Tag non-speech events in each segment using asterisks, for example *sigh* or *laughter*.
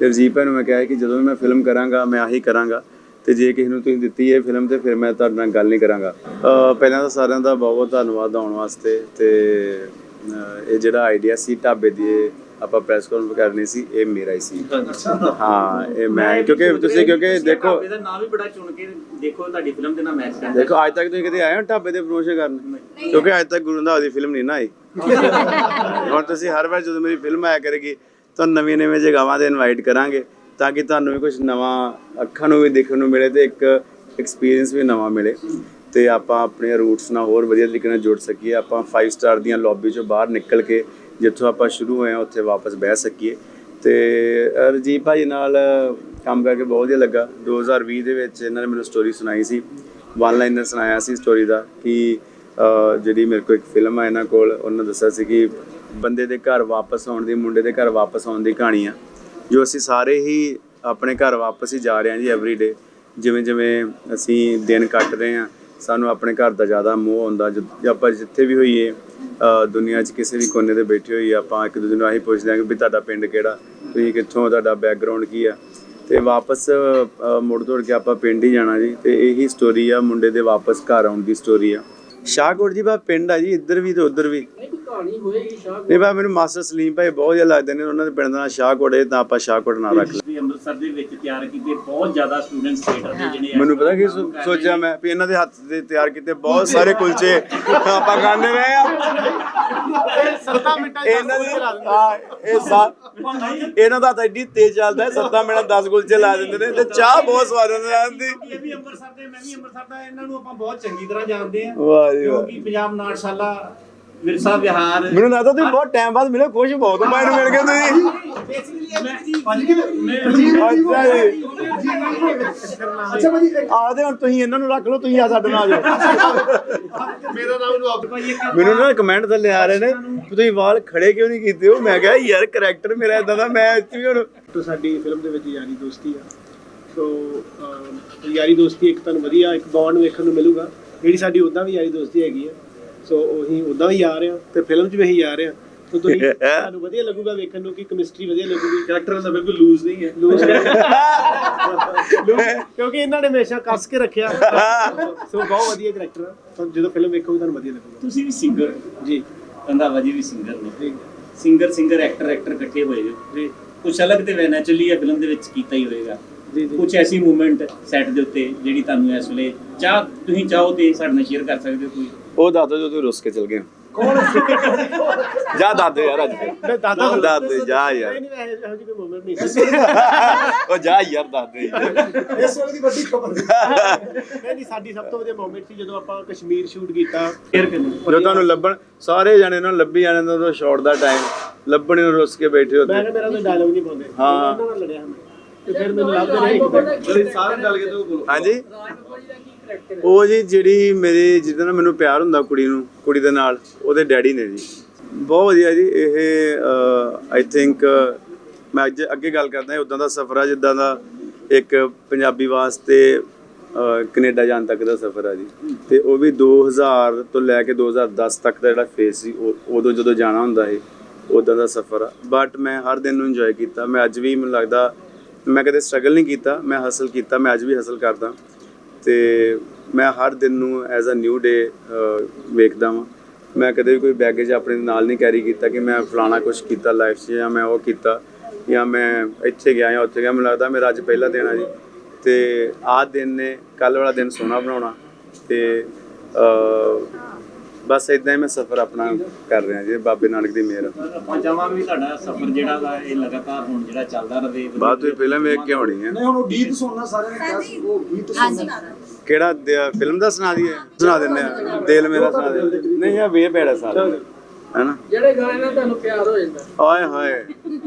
ਤੇ ਰਜੀਵ ਭਾਈ ਨੂੰ ਮੈਂ ਕਿਹਾ ਕਿ ਜਦੋਂ ਵੀ ਮੈਂ ਫਿਲਮ ਕਰਾਂਗਾ ਮੈਂ ਆਹੀ ਕਰਾਂਗਾ ਤੇ ਜੇ ਕਿਸੇ ਨੂੰ ਤੁਸੀਂ ਦਿੱਤੀ ਇਹ ਫਿਲਮ ਤੇ ਫਿਰ ਮੈਂ ਤੁਹਾਡੇ ਨਾਲ ਗੱਲ ਨਹੀਂ ਕਰਾਂਗਾ। ਪਹਿਲਾਂ ਤਾਂ ਸਾਰਿਆਂ ਦਾ ਬਹੁਤ ਬਹੁਤ ਧੰਨਵਾਦ ਆਉਣ ਵਾਸਤੇ ਤੇ ਇਹ ਜਿਹੜਾ ਆਈਡੀਆ ਸੀ ਢਾਬੇ ਦੀ ਆਪਾਂ ਪ੍ਰੈਸ ਕਾਨਫਰੰਸ ਕਰਨੀ ਸੀ ਇਹ ਮੇਰਾ ਹੀ ਸੀ। ਹਾਂ ਇਹ ਮੈਂ ਕਿਉਂਕਿ ਤੁਸੀਂ ਕਿਉਂਕਿ ਦੇਖੋ ਢਾਬੇ ਦਾ ਨਾਮ ਵੀ ਬੜਾ ਚੁਣ ਕੇ ਦੇਖੋ ਤੁਹਾਡੀ ਫਿਲਮ ਦੇ ਨਾਲ ਮੈਚ ਕਰਦਾ ਦੇਖੋ ਅੱਜ ਤੱਕ ਤੁਸੀਂ ਕਦੇ ਆਏ ਹੋ ਢਾਬੇ ਤੇ ਪ੍ਰੋਮੋਸ਼ਨ ਕਰਨ? ਕਿਉਂਕਿ ਅੱਜ ਤੱਕ ਗੁਰੂ ਰੰਧਾਵਾ ਦੀ ਫਿਲਮ ਨਹੀਂ ਨਾ ਆਈ। *laughs* ਹੁਣ ਤੁਸੀਂ ਹਰ ਵਾਰ ਜਦੋਂ ਮੇਰੀ ਫਿਲਮ ਆਇਆ ਕਰੇਗੀ ਤੁਹਾਨੂੰ ਨਵੀਆਂ ਨਵੀਆਂ ਜਗ੍ਹਾਵਾਂ ਤੇ ਇਨਵਾਈਟ ਕਰਾਂਗੇ ਤਾਂ ਕਿ ਤੁਹਾਨੂੰ ਵੀ ਕੁਝ ਨਵਾਂ ਅੱਖਾਂ ਨੂੰ ਵੀ ਦੇਖਣ ਨੂੰ ਮਿਲੇ ਤੇ ਇੱਕ ਐਕਸਪੀਰੀਅੰਸ ਵੀ ਨਵਾਂ ਮਿਲੇ ਤੇ ਆਪਾਂ ਆਪਣੇ ਰੂਟਸ ਨਾਲ ਹੋਰ ਵਧੀਆ ਤਰੀਕੇ ਨਾਲ ਜੁੜ ਸਕੀਏ। ਆਪਾਂ 5 ਸਟਾਰ ਦੀਆਂ ਲੌਬੀ ਚੋਂ ਬਾਹਰ ਨਿਕਲ ਕੇ ਜਿੱਥੋਂ ਆਪਾਂ ਸ਼ੁਰੂ ਹੋਏ ਆ ਉੱਥੇ ਵਾਪਸ ਬਹਿ ਸਕੀਏ। ਤੇ ਅ, ਰਜੀਵ ਭਾਈ ਨਾਲ ਕੰਮ ਕਰਕੇ ਬਹੁਤ ਵਧੀਆ ਲੱਗਾ। 2020 ਦੇ ਵਿੱਚ ਇਹਨਾਂ ਨੇ ਮੈਨੂੰ ਸਟੋਰੀ ਸੁਣਾਈ ਸੀ। ਵਨ ਲਾਈਨਰ ਸੁਣਾਇਆ ਸੀ ਸਟੋਰੀ ਦਾ ਕਿ ਜਿਹੜੀ ਮੇਰੇ ਕੋਲ ਇੱਕ ਫਿਲਮ ਆ ਇਹਨਾਂ ਕੋਲ ਉਹਨਾਂ ਦੱਸਿਆ ਸੀ ਕਿ ਬੰਦੇ ਦੇ ਘਰ ਵਾਪਸ ਆਉਣ ਦੀ ਮੁੰਡੇ ਦੇ ਘਰ ਵਾਪਸ ਆਉਣ ਦੀ ਕਹਾਣੀ ਆ ਜੋ ਅਸੀਂ ਸਾਰੇ ਹੀ ਆਪਣੇ ਘਰ ਵਾਪਸ ਹੀ ਜਾ ਰਹੇ ਹਾਂ ਜੀ ਐਵਰੀਡੇ ਜਿਵੇਂ ਜਿਵੇਂ ਅਸੀਂ ਦਿਨ ਕੱਟ ਰਹੇ ਹਾਂ ਸਾਨੂੰ ਆਪਣੇ ਘਰ ਦਾ ਜ਼ਿਆਦਾ ਮੋਹ ਹੁੰਦਾ ਜੇ ਆਪਾਂ ਜਿੱਥੇ ਵੀ ਹੋਈਏ ਅ, ਦੁਨੀਆ 'ਚ ਕਿਸੇ ਵੀ ਕੋਨੇ ਤੇ ਬੈਠੇ ਹੋਈਏ ਆਪਾਂ ਇੱਕ ਦੂਜੇ ਨੂੰ ਆਹੀ ਪੁੱਛਦੇ ਹਾਂ ਕਿ ਵੀ ਤੁਹਾਡਾ ਪਿੰਡ ਕਿਹੜਾ? ਤੁਸੀਂ ਕਿੱਥੋਂ ਤੁਹਾਡਾ ਬੈਕਗ੍ਰਾਉਂਡ ਕੀ ਆ? ਤੇ ਵਾਪਸ ਮੁੜ ਤੋੜ ਕੇ ਆਪਾਂ ਪਿੰਡ ਹੀ ਜਾਣਾ ਜੀ। ਤੇ ਇਹੀ ਸਟੋਰੀ ਆ ਮੁੰਡੇ ਦੇ ਵਾਪਸ ਘਰ ਆਉਣ ਦੀ ਸਟੋਰੀ ਆ। ਸ਼ਾਹਕੋਟ ਜੀ ਬਾ ਪਿੰਡ ਆ ਜੀ ਇੱਧਰ ਵੀ ਤੇ ਉੱਧਰ ਵੀ। ਨਹੀਂ ਬਾ ਮੈਨੂੰ ਮਾਸਟਰ ਸਲੀਮ ਭਾਈ ਬਹੁਤ ਜ਼ਿਆਦਾ ਲੱਗਦੇ ਨੇ ਉਹਨਾਂ ਦੇ ਪਿੰਡ ਦਾ ਨਾਂ ਸ਼ਾਹਕੋਟ ਹੈ ਤਾਂ ਆਪਾਂ ਸ਼ਾਹਕੋਟ ਨਾਂ ਰੱਖ ਲਿਆ ਵੀ ਅੰਮ੍ਰਿਤਸਰ ਦੇ ਵਿੱਚ ਤਿਆਰ ਕੀਤੇ ਬਹੁਤ ਜ਼ਿਆਦਾ ਸਟੂਡੈਂਟਸ ਥੀਏਟਰ ਦੇ ਜਿਹੜੇ ਮੈਨੂੰ ਪਤਾ ਕੀ ਸੋ- ਸੋਚਿਆ ਮੈਂ ਵੀ ਇਹਨਾਂ ਦੇ ਹੱਥ ਦੇ ਤਿਆਰ ਕੀਤੇ ਬਹੁਤ ਸਾਰੇ ਕੁਲਚੇ। ਆਪਾਂ ਖਾਂਦੇ ਰਹੇ ਆ। ਸੱਤਾ ਮਿੰਟਾਂ ਇਹਨਾਂ ਦੀ ਹਾਂ, ਇਹ ਸਾ ਇਹਨਾਂ ਦਾ ਤਾਂ ਐਡੀ ਤੇਜ਼ ਚੱਲਦਾ ਹੈ ਸੱਤਾਂ ਮਿੰਟਾਂ 10 ਕੁਲਚੇ ਲਾ ਦਿੰਦੇ ਨੇ ਤੇ ਚਾਹ ਬਹੁਤ ਸਵਾਦ ਹੁੰਦੀ ਆਂਦੀ ਇਹ ਵੀ ਅੰਮ੍ਰਿਤਸਰ ਦੇ ਮੈਂ ਵੀ ਅੰਮ੍ਰਿਤਸਰ ਦਾ ਇਹਨਾਂ ਨੂੰ ਆਪਾਂ ਬਹੁਤ ਚੰਗੀ ਤਰ੍ਹਾਂ ਜਾਣਦੇ ਹਾਂ। ਵਾਹ ਜੀ ਵਾਹ। ਕਿਉਂਕਿ ਪੰਜਾਬ ਨਾਟਸ਼ਾਲਾ ਵਿਰਸਾ ਵਿਹਾਰ। ਮੈਨੂੰ ਲੱਗਦਾ ਤੁਸੀਂ ਬਹੁਤ ਟਾਈਮ ਬਾਅਦ ਮਿਲੇ ਖੁਸ਼ ਬਹੁਤ ਮਾਇਨ ਮਿਲ ਗਏ ਤੁਸੀਂ। ਅੱਛਾ ਜੀ। ਅੱਛਾ ਭਾਜੀ ਇੱਕ ਆਦੇ ਹੁਣ ਤੁਸੀਂ ਇਹਨਾਂ ਨੂੰ ਰੱਖ ਲਓ ਤੁਸੀਂ ਆ ਸਾਡੇ ਨਾਲ ਆ ਜਾਓ। ਮੇਰਾ ਨਾਮ ਨੂੰ ਆਪ ਮੈਨੂੰ ਨਾ ਕਮੈਂਟ ਥੱਲੇ ਆ ਰਹੇ ਨੇ ਵੀ ਤੁਸੀਂ ਵਾਲ ਖੜੇ ਕਿਉਂ ਨਹੀਂ ਕੀਤੇ ਉਹ ਮੈਂ ਕਿਹਾ ਯਾਰ ਕਰੈਕਟਰ ਮੇਰਾ ਇਦਾਂ ਦਾ ਮੈਂ ਇੱਥੇ ਵੀ ਹੁਣ ਤੋਂ ਸਾਡੀ ਫਿਲਮ ਦੇ ਵਿੱਚ ਯਾਰੀ ਦੋਸਤੀ ਆ। ਸੋ ਅਮ, ਯਾਰੀ ਦੋਸਤੀ ਇੱਕ ਤੁਹਾਨੂੰ ਵਧੀਆ ਇੱਕ ਬੌਂਡ ਵੇਖਣ ਨੂੰ ਮਿਲੂਗਾ। ਜਿਹੜੀ ਸਾਡੀ ਉਦਾਂ ਵੀ ਯਾਰੀ ਦੋਸਤੀ ਹੈਗੀ ਆ। ਸੋ ਉਹੀ ਉਦਾਂ ਵੀ ਯਾਰ ਆ ਤੇ ਫਿਲਮ 'ਚ ਵੀ ਯਾਰ ਆ ਸੋ ਤੁਸੀਂ *laughs* ਤੁਹਾਨੂੰ ਵਧੀਆ ਲੱਗੂਗਾ ਵੇਖਣ ਨੂੰ ਕਿ ਕੈਮਿਸਟਰੀ ਵਧੀਆ ਲੱਗੂਗੀ। ਕੈਰੈਕਟਰ ਦਾ ਬਿਲਕੁਲ ਲੂਜ਼ ਨਹੀਂ ਹੈ। ਲੂਜ਼ *laughs* ਕਿਉਂਕਿ ਇਹਨਾਂ ਨੇ ਹਮੇਸ਼ਾ ਕੱਸ ਕੇ ਰੱਖਿਆ। ਸੋ ਬਹੁਤ ਵਧੀਆ ਕੈਰੈਕਟਰ ਆ। ਜਦੋਂ ਫਿਲਮ ਵੇਖੋਗੇ ਤੁਹਾਨੂੰ ਵਧੀਆ ਲੱਗੂਗਾ। ਤੁਸੀਂ ਵੀ ਸਿੰਗਰ ਜੀ। ਰੰਧਾਵਾ ਜੀ ਵੀ ਸਿੰਗਰ ਨੇ। ਸਿੰਗਰ ਸਿੰਗਰ ਐਕਟਰ ਐਕਟਰ ਇਕੱਠੇ ਹੋਏ ਜੋ ਜੀ। ਕੁਝ ਅਲੱਗ ਤੇ ਨੈਚੁਰਲੀ ਹੈ ਫਿਲਮ ਦੇ ਵਿੱਚ ਕੀਤਾ ਹੀ ਹੋਏਗਾ। ਜੀ ਜੀ। ਕੁਝ ਐਸੀ ਮੂਵਮੈਂਟ ਸੈੱਟ ਦੇ ਉੱਤੇ ਜਿਹੜੀ ਤੁਹਾਨੂੰ ਇਸ ਵੇਲੇ ਚਾਹ ਤੁਸੀਂ ਚਾਹੋ ਤੇ ਸਾਡੇ ਨਾਲ ਸ਼ੇਅਰ ਕਰ ਸਕਦੇ ਹੋ ਕੋਈ। ਉਹ ਦਾਦਾ ਜੋ ਤੁਸੀਂ ਰੁੱਸ ਕੇ ਚਲ ਗਏ। ਕੌਣ ਜਾ ਦਾਦੇ ਯਾਰ ਅੱਜ। ਮੈਂ ਦਾਦਾ ਦਾਦੇ ਜਾ ਯਾਰ। ਨਹੀਂ ਨਹੀਂ ਇਹੋ ਜਿਹੀ ਕੋਈ ਮੂਵਮੈਂਟ ਨਹੀਂ ਸੀ ਉਹ ਜਾ ਯਾਰ ਦਾਦੇ। ਇਸ ਵੇਲੇ ਦੀ ਵੱਡੀ ਖਬਰ ਨਹੀਂ। ਨਹੀਂ ਸਾਡੀ ਸਭ ਤੋਂ ਵਧੀਆ ਮੂਮੈਂਟ ਸੀ ਜਦੋਂ ਆਪਾਂ ਕਸ਼ਮੀਰ ਸ਼ੂਟ ਕੀਤਾ। ਕਰੋ ਜੋ ਤੁਹਾਨੂੰ ਲੱਭਣ ਸਾਰੇ ਜਾਣੇ ਨੂੰ ਲੱਭੀ ਜਾਣੇ ਦਾ ਉਹ ਸ਼ਾਟ ਦਾ ਟਾਈਮ ਲੱਭਣੇ ਨੂੰ ਰੁੱਸ ਕੇ ਬੈਠੇ ਮੈਂ ਹੁੰਦੇ ਕਿਹਾ ਮੇਰਾ ਕੋਈ ਡਾਇਲੌਗ ਨਹੀਂ ਪਾਉਂਦੇ। ਹਾਂ। ਉਹਨਾਂ ਨਾਲ ਲੜਿਆ ਮੈਂ। ਤੇ ਫਿਰ ਮੈਨੂੰ ਲੱਭਦੇ ਰਹੇ ਇੱਕ ਦਿਨ ਸਾਰੇ ਡਲ ਕੇ ਤੋਂ ਬੋਲੋ ਹਾਂਜੀ। ਉਹ ਜੀ ਜਿਹੜੀ ਮੇਰੀ ਜਿਹਦੇ ਨਾਲ ਮੈਨੂੰ ਪਿਆਰ ਹੁੰਦਾ ਕੁੜੀ ਨੂੰ ਕੁੜੀ ਦੇ ਨਾਲ ਉਹਦੇ ਡੈਡੀ ਨੇ ਜੀ। ਬਹੁਤ ਵਧੀਆ ਜੀ ਇਹ ਆਈ ਥਿੰਕ ਮੈਂ ਅੱਜ ਅੱਗੇ ਗੱਲ ਕਰਦਾ ਹਾਂ ਉਦਾਂ ਦਾ ਸਫ਼ਰ ਆ ਜਿੱਦਾਂ ਦਾ ਇੱਕ ਪੰਜਾਬੀ ਵਾਸਤੇ ਅਹ, ਕੈਨੇਡਾ ਜਾਣ ਤੱਕ ਦਾ ਸਫ਼ਰ ਆ ਜੀ। ਤੇ ਉਹ ਵੀ 2000 ਤੋਂ ਲੈ ਕੇ 2010 ਤੱਕ ਦਾ ਜਿਹੜਾ ਫੇਸ ਸੀ ਉਹ- ਉਦੋਂ ਜਦੋਂ ਜਾਣਾ ਹੁੰਦਾ ਸੀ ਉਦਾਂ ਦਾ ਸਫ਼ਰ ਆ। ਬਟ ਮੈਂ ਹਰ ਦਿਨ ਨੂੰ ਇੰਜੋਏ ਕੀਤਾ। ਮੈਂ ਅੱਜ ਵੀ ਮੈਨੂੰ ਲੱਗਦਾ ਮੈਂ ਕਦੇ ਸਟਰਗਲ ਨਹੀਂ ਕੀਤਾ ਮੈਂ ਹਾਸਲ ਕੀਤਾ ਮੈਂ ਅੱਜ ਵੀ ਹਾਸਲ ਕਰਦਾ। ਤੇ ਮੈਂ ਹਰ ਦਿਨ ਨੂੰ ਐਜ਼ ਅ ਨਿਊ ਡੇ ਵੇਖਦਾ ਵਾਂ। ਮੈਂ ਕਦੇ ਵੀ ਕੋਈ ਬੈਗੇਜ ਆਪਣੇ ਨਾਲ ਨਹੀਂ ਕੈਰੀ ਕੀਤਾ ਕਿ ਮੈਂ ਫਲਾਣਾ ਕੁਝ ਕੀਤਾ ਲਾਈਫ 'ਚ ਜਾਂ ਮੈਂ ਉਹ ਕੀਤਾ ਜਾਂ ਮੈਂ ਇੱਥੇ ਗਿਆ ਜਾਂ ਉੱਥੇ ਗਿਆ। ਮੈਨੂੰ ਲੱਗਦਾ ਮੇਰਾ ਅੱਜ ਪਹਿਲਾ ਦਿਨ ਆ ਜੀ। ਤੇ ਆਹ ਦਿਨ ਨੇ ਕੱਲ ਵਾਲਾ ਦਿਨ ਸੋਹਣਾ ਬਣਾਉਣਾ ਤੇ ਬਸ ਇਦਾਂ ਹੀ ਮੈਂ ਸਫ਼ਰ ਆਪਣਾ ਕਰ ਰਿਹਾ ਜੀ ਬਾਬੇ ਨਾਨਕ ਦੀ ਮਿਹਰ। ਚਾਹਾਂਗੇ ਵੀ ਤੁਹਾਡਾ ਸਫ਼ਰ ਜਿਹੜਾ ਵਾ ਇਹ ਲਗਾਤਾਰ ਹੁਣ ਜਿਹੜਾ ਚੱਲਦਾ ਰਹੇ। ਬਾਅਦ ਤੁਸੀਂ ਫਿਲਮ ਵੇਖ ਕੇ ਆਉਣੀ ਹੈ। ਨਹੀਂ ਹੁਣ ਉਹ ਗੀਤ ਸੁਣਨਾ ਸਾਰਿਆਂ ਨੇ ਕਿਹਾ ਸੀ ਉਹ ਗੀਤ ਸੁਣਨਾ। ਕਿਹੜਾ ਫਿਲਮ ਦਾ ਸੁਣਾ ਦਈਏ? ਸੁਣਾ ਦਿੰਦੇ ਆ ਦਿਲ ਮੇਰਾ ਸੁਣਾ ਦੇ। ਨਹੀਂ ਇਹ ਵੇ ਬੇੜਾ ਸਾਰਾ ਹੈਨਾ? ਜਿਹੜੇ ਗਾਣੇ ਨਾਲ ਤੁਹਾਨੂੰ ਪਿਆਰ ਹੋ ਜਾਂਦਾ। ਹਾਏ ਹਾਏ।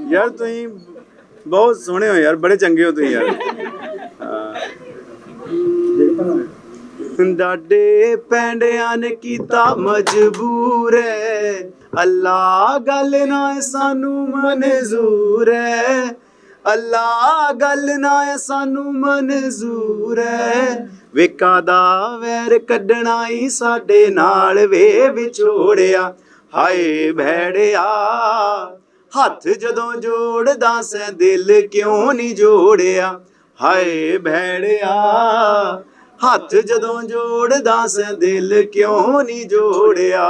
ਯਾਰ ਤੁਸੀਂ ਬਹੁਤ ਸੋਹਣੇ ਹੋ ਯਾਰ ਬੜੇ ਚੰਗੇ ਹੋ ਤੁਸੀਂ ਯਾਰ। ਹਾਂ। ਡਾਡੇ ਪੈਂਡਿਆਂ ਨੇ ਕੀਤਾ ਮਜਬੂਰ ਐ। ਅੱਲਾ ਗੱਲ ਨਾ ਸਾਨੂੰ ਮਨਜ਼ੂਰ ਐ। ਅੱਲਾ ਗੱਲ ਨਾ ਸਾਨੂੰ ਮਨਜ਼ੂਰ ਐ। ਵੇਕਾ ਦਾ ਵੈਰ ਕੱਢਣਾ ਹੀ ਸਾਡੇ ਨਾਲ ਵੇ ਵਿਛੋੜਿਆ। ਹਾਏ ਭੈੜਿਆ, ਹੱਥ ਜਦੋਂ ਜੋੜਦਾ ਸੈਂ, ਦਿਲ ਕਿਉਂ ਨਹੀਂ ਜੋੜਿਆ? ਹਾਏ ਭੈੜਿਆ ਹੱਥ ਜਦੋਂ ਜੋੜਦਾ ਸੈਂ ਦਿਲ ਕਿਉਂ ਨਹੀਂ ਜੋੜਿਆ?